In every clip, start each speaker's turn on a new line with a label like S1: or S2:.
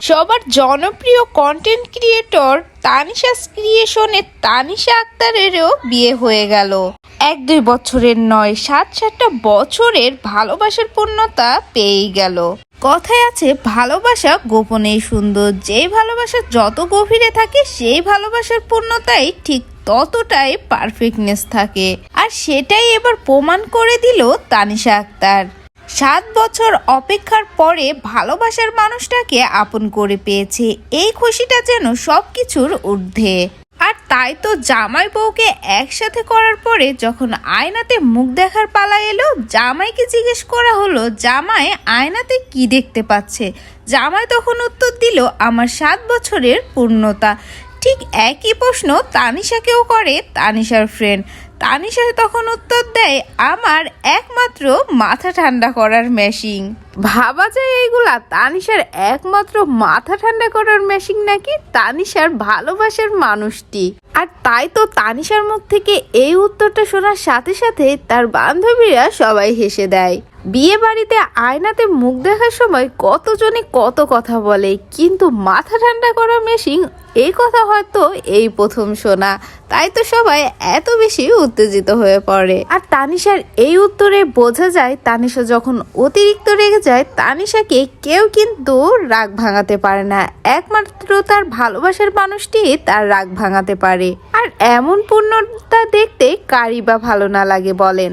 S1: সবার জনপ্রিয় content creator Tanisha's ক্রিয়েশনে তানিশা আক্তারেরও বিয়ে হয়ে গেল। এক দুই বছরের নয় সাত সাতটা বছরের ভালোবাসার পূর্ণতা পেয়েই গেল। কথায় আছে ভালোবাসা গোপনেই সুন্দর। যেই ভালোবাসা যত গভীরে থাকে সেই ভালোবাসার পূর্ণতাই ঠিক ততটাই পারফেক্টনেস থাকে। আর সেটাই এবার প্রমাণ করে দিল তানিশা আক্তার। সাত বছর অপেক্ষার পরে ভালোবাসার মানুষটাকে আপন করে পেয়েছে। এই খুশিটা যেন সব কিছুর ঊর্ধ্বে। আর তাই তো জামাই বউকে একসাথে করার পরে যখন আয়নাতে মুখ দেখার পালা এলো, জামাইকে জিজ্ঞেস করা হলো, জামাই, আয়নাতে কি দেখতে পাচ্ছে? জামাই তখন উত্তর দিল, আমার সাত বছরের পূর্ণতা। ঠিক একই প্রশ্ন তানিশাকেও করে তানিশার ফ্রেন্ড তানিশা তখন উত্তর দেয় আমার একমাত্র মাথা ঠান্ডা করার মেশিন ভাবা যায় এইগুলা? তানিশার একমাত্র মাথা ঠান্ডা করার মেশিন নাকি তানিশার ভালোবাসার মানুষটি? আর তাই তো তানিশার মুখ থেকে এই উত্তরটা শোনার সাথে সাথে তার বান্ধবীরা সবাই হেসে দেয়। বিয়ে বাড়িতে আয়নাতে মুখ দেখার সময় কতজনে কত কথা বলে, কিন্তু মাথা ঠান্ডা করার মেশিন এই কথা হয়তো এই প্রথম শোনা। তাই তো সবাই এত বেশি উত্তেজিত হয়ে পড়ে। আর তানিশার এই উত্তরে বোঝা যায়, তানিশা যখন অতিরিক্ত রেগে যায়, তানিশাকে কেউ কিন্তু রাগ ভাঙাতে পারে না। একমাত্র তার ভালোবাসার মানুষটি তার রাগ ভাঙাতে পারে। আর এমন পূর্ণতা দেখতে কারি বা ভালো না লাগে বলেন।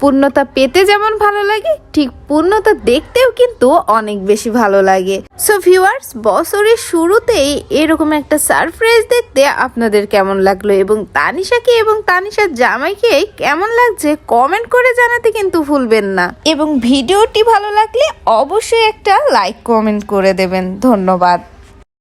S1: পূর্ণতা পেতে যেমন ভালো লাগে, ঠিক পূর্ণতা দেখতেও কিন্তু অনেক বেশি ভালো লাগে। সো ভিউয়ার্স বছরের শুরুতেই এরকম একটা সারপ্রাইজ দেখতে আপনাদের কেমন লাগল এবং তানিশাকে এবং তানিশার জামাইকে কেমন লাগছে কমেন্ট করে জানাতে কিন্তু ভুলবেন না। এবং ভিডিওটি ভালো লাগলে অবশ্যই একটা লাইক কমেন্ট করে দেবেন। ধন্যবাদ।